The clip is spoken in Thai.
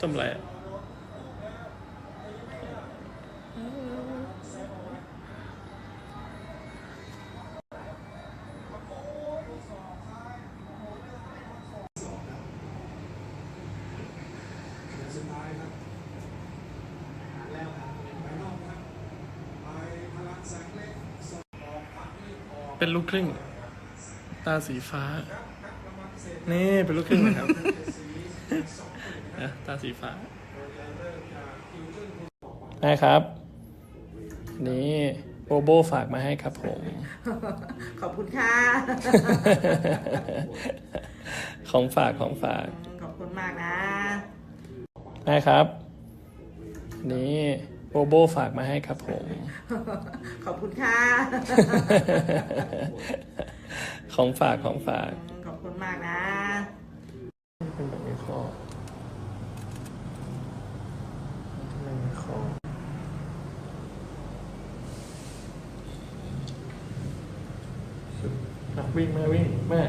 ทำไรเป็นลูกครึ่ง ตาสีฟ้า นี่ เป็นลูกครึ่งนะครับ สีฟ้านะครับ นี่โบโบฝากมาให้ครับผม ขอบคุณค่ะ ของฝากของฝาก ขอบคุณมากนะนะครับ นี่โบโบฝากมาให้ครับผม ขอบคุณค่ะ ของฝากของฝาก ขอบคุณมากนะเป็นแบบนี้ข้อแบบนี้ข้ออะ วิ่งแม่วิ่งแม่